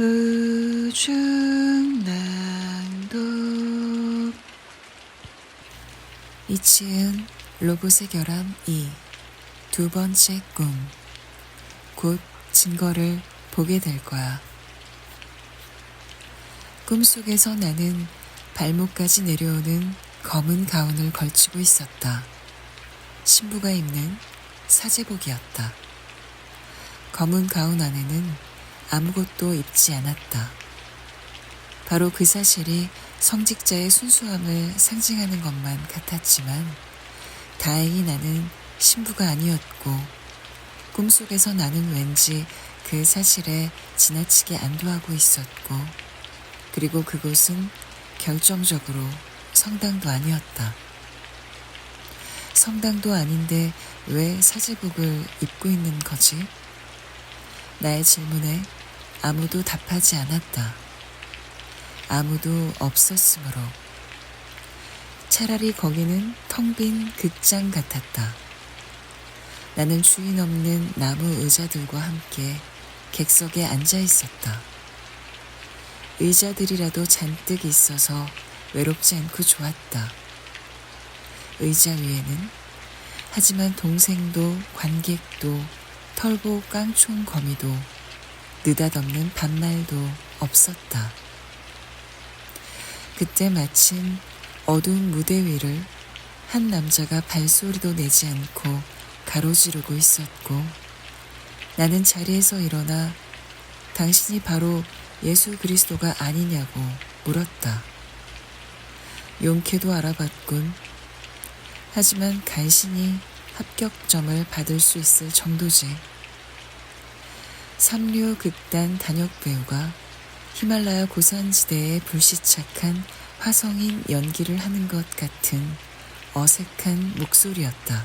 우중낭독 이치은 로봇의 결함 2 두 번째 꿈. 곧 증거를 보게 될 거야. 꿈속에서 나는 발목까지 내려오는 검은 가운을 걸치고 있었다. 신부가 입는 사제복이었다. 검은 가운 안에는 아무것도 입지 않았다. 바로 그 사실이 성직자의 순수함을 상징하는 것만 같았지만 다행히 나는 신부가 아니었고 꿈속에서 나는 왠지 그 사실에 지나치게 안도하고 있었고 그리고 그곳은 결정적으로 성당도 아니었다. 성당도 아닌데 왜 사제복을 입고 있는 거지? 나의 질문에 아무도 답하지 않았다. 아무도 없었으므로. 차라리 거기는 텅 빈 극장 같았다. 나는 주인 없는 나무 의자들과 함께 객석에 앉아 있었다. 의자들이라도 잔뜩 있어서 외롭지 않고 좋았다. 의자 위에는 하지만 동생도 관객도 털보 깡총 거미도 느닷없는 반말도 없었다. 그때 마침 어두운 무대 위를 한 남자가 발소리도 내지 않고 가로지르고 있었고 나는 자리에서 일어나 당신이 바로 예수 그리스도가 아니냐고 물었다. 용케도 알아봤군. 하지만 간신히 합격점을 받을 수 있을 정도지. 삼류 극단 단역 배우가 히말라야 고산지대에 불시착한 화성인 연기를 하는 것 같은 어색한 목소리였다.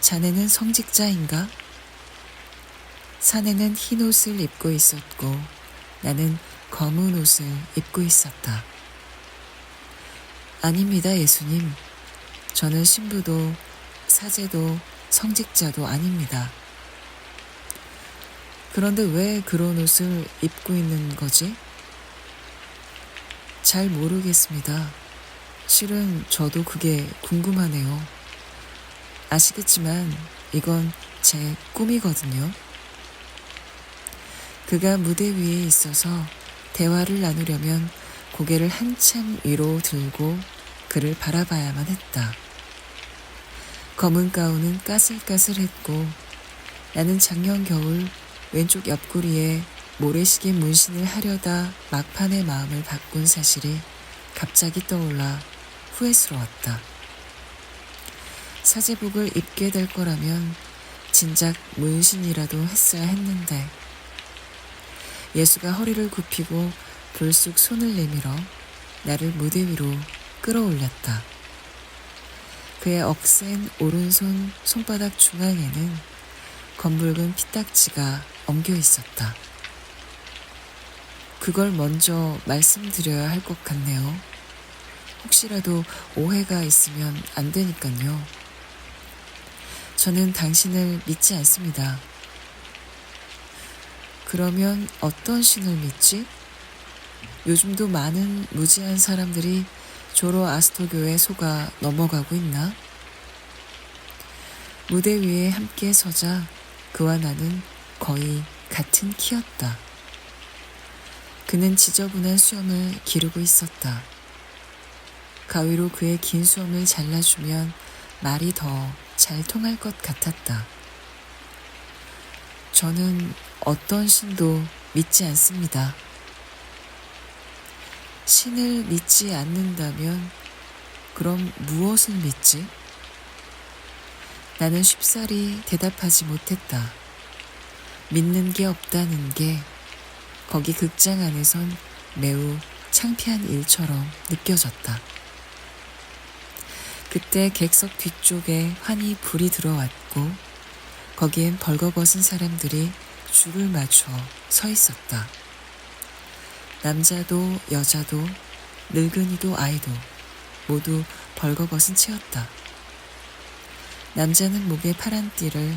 자네는 성직자인가? 사내는 흰 옷을 입고 있었고 나는 검은 옷을 입고 있었다. 아닙니다, 예수님. 저는 신부도 사제도 성직자도 아닙니다. 그런데 왜 그런 옷을 입고 있는 거지? 잘 모르겠습니다. 실은 저도 그게 궁금하네요. 아시겠지만 이건 제 꿈이거든요. 그가 무대 위에 있어서 대화를 나누려면 고개를 한참 위로 들고 그를 바라봐야만 했다. 검은 가운은 까슬까슬했고 나는 작년 겨울 왼쪽 옆구리에 모래시계 문신을 하려다 막판의 마음을 바꾼 사실이 갑자기 떠올라 후회스러웠다. 사제복을 입게 될 거라면 진작 문신이라도 했어야 했는데 예수가 허리를 굽히고 불쑥 손을 내밀어 나를 무대 위로 끌어올렸다. 그의 억센 오른손 손바닥 중앙에는 검붉은 피딱지가 엉겨 있었다. 그걸 먼저 말씀드려야 할 것 같네요. 혹시라도 오해가 있으면 안 되니까요. 저는 당신을 믿지 않습니다. 그러면 어떤 신을 믿지? 요즘도 많은 무지한 사람들이 조로 아스토교에 속아 넘어가고 있나? 무대 위에 함께 서자 그와 나는 거의 같은 키였다. 그는 지저분한 수염을 기르고 있었다. 가위로 그의 긴 수염을 잘라주면 말이 더 잘 통할 것 같았다. 저는 어떤 신도 믿지 않습니다. 신을 믿지 않는다면 그럼 무엇을 믿지? 나는 쉽사리 대답하지 못했다. 믿는 게 없다는 게 거기 극장 안에선 매우 창피한 일처럼 느껴졌다. 그때 객석 뒤쪽에 환히 불이 들어왔고 거기엔 벌거벗은 사람들이 줄을 맞춰 서 있었다. 남자도 여자도 늙은이도 아이도 모두 벌거벗은 채였다. 남자는 목에 파란 띠를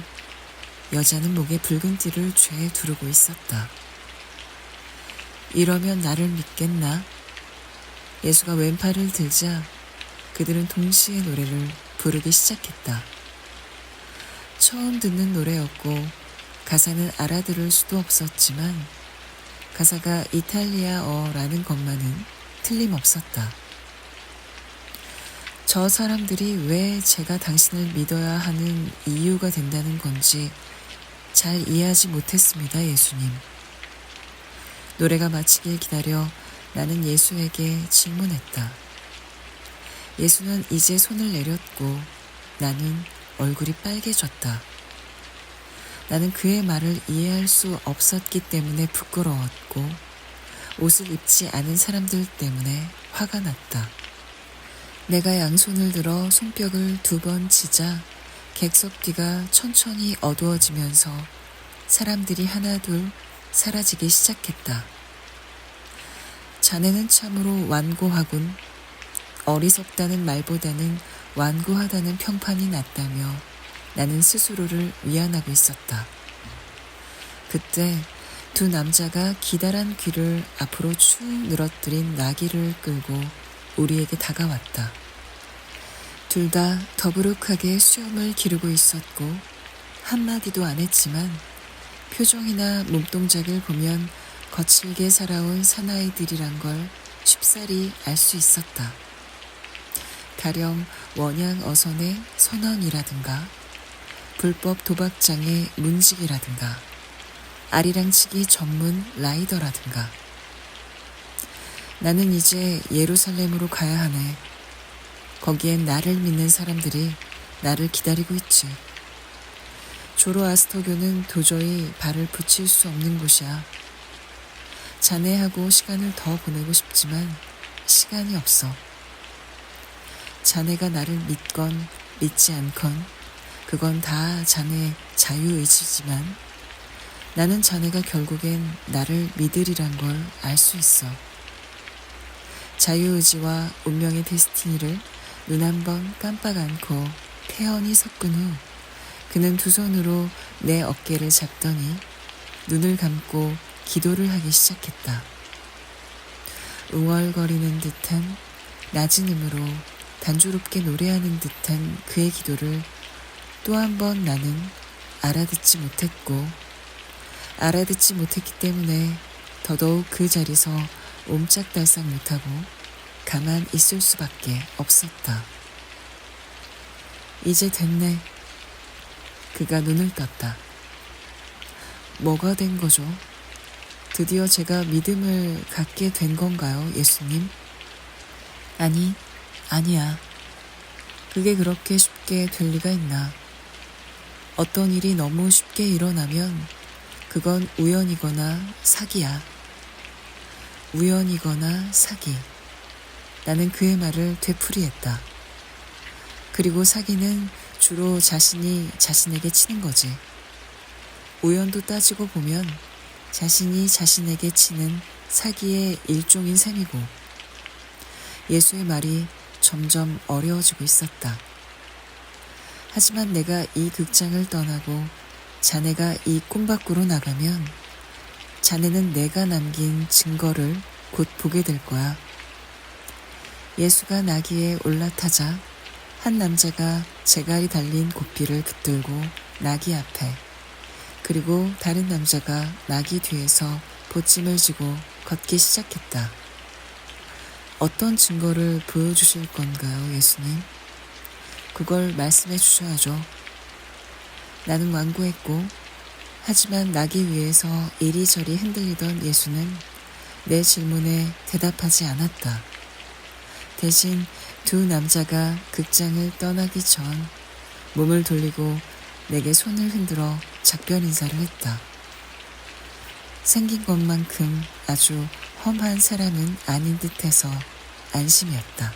여자는 목에 붉은 띠를 죄에 두르고 있었다. 이러면 나를 믿겠나? 예수가 왼팔을 들자 그들은 동시에 노래를 부르기 시작했다. 처음 듣는 노래였고 가사는 알아들을 수도 없었지만 가사가 이탈리아어라는 것만은 틀림없었다. 저 사람들이 왜 제가 당신을 믿어야 하는 이유가 된다는 건지 잘 이해하지 못했습니다, 예수님. 노래가 마치길 기다려 나는 예수에게 질문했다. 예수는 이제 손을 내렸고 나는 얼굴이 빨개졌다. 나는 그의 말을 이해할 수 없었기 때문에 부끄러웠고 옷을 입지 않은 사람들 때문에 화가 났다. 내가 양손을 들어 손뼉을 두 번 치자 객석 뒤가 천천히 어두워지면서 사람들이 하나둘 사라지기 시작했다. 자네는 참으로 완고하군. 어리석다는 말보다는 완고하다는 평판이 낫다며 나는 스스로를 위안하고 있었다. 그때 두 남자가 기다란 귀를 앞으로 축 늘어뜨린 나귀를 끌고 우리에게 다가왔다. 둘 다 더부룩하게 수염을 기르고 있었고 한마디도 안 했지만 표정이나 몸동작을 보면 거칠게 살아온 사나이들이란 걸 쉽사리 알 수 있었다. 가령 원양 어선의 선왕이라든가 불법 도박장의 문직이라든가 아리랑치기 전문 라이더라든가 나는 이제 예루살렘으로 가야 하네. 거기엔 나를 믿는 사람들이 나를 기다리고 있지. 조로아스터교는 도저히 발을 붙일 수 없는 곳이야. 자네하고 시간을 더 보내고 싶지만 시간이 없어. 자네가 나를 믿건 믿지 않건 그건 다 자네 자유의지지만 나는 자네가 결국엔 나를 믿으리란 걸 알 수 있어. 자유의지와 운명의 데스티니를 눈 한 번 깜빡 않고 태연히 섞은 후 그는 두 손으로 내 어깨를 잡더니 눈을 감고 기도를 하기 시작했다. 웅얼거리는 듯한 낮은 음으로 단조롭게 노래하는 듯한 그의 기도를 또 한 번 나는 알아듣지 못했고 알아듣지 못했기 때문에 더더욱 그 자리서 옴짝달싹 못하고 가만 있을 수밖에 없었다. 이제 됐네. 그가 눈을 떴다. 뭐가 된 거죠? 드디어 제가 믿음을 갖게 된 건가요, 예수님? 아니, 아니야. 그게 그렇게 쉽게 될 리가 있나. 어떤 일이 너무 쉽게 일어나면 그건 우연이거나 사기야. 우연이거나 사기. 나는 그의 말을 되풀이했다. 그리고 사기는 주로 자신이 자신에게 치는 거지. 우연도 따지고 보면 자신이 자신에게 치는 사기의 일종인 셈이고 예수의 말이 점점 어려워지고 있었다. 하지만 내가 이 극장을 떠나고 자네가 이 꿈 밖으로 나가면 자네는 내가 남긴 증거를 곧 보게 될 거야. 예수가 나귀에 올라타자 한 남자가 제갈이 달린 고삐를 붙들고 나귀 앞에 그리고 다른 남자가 나귀 뒤에서 보찜을 쥐고 걷기 시작했다. 어떤 증거를 보여주실 건가요, 예수님? 그걸 말씀해 주셔야죠. 나는 완고했고, 하지만 나귀 위에서 이리저리 흔들리던 예수는 내 질문에 대답하지 않았다. 대신 두 남자가 극장을 떠나기 전 몸을 돌리고 내게 손을 흔들어 작별 인사를 했다. 생긴 것만큼 아주 험한 사람은 아닌 듯해서 안심이었다.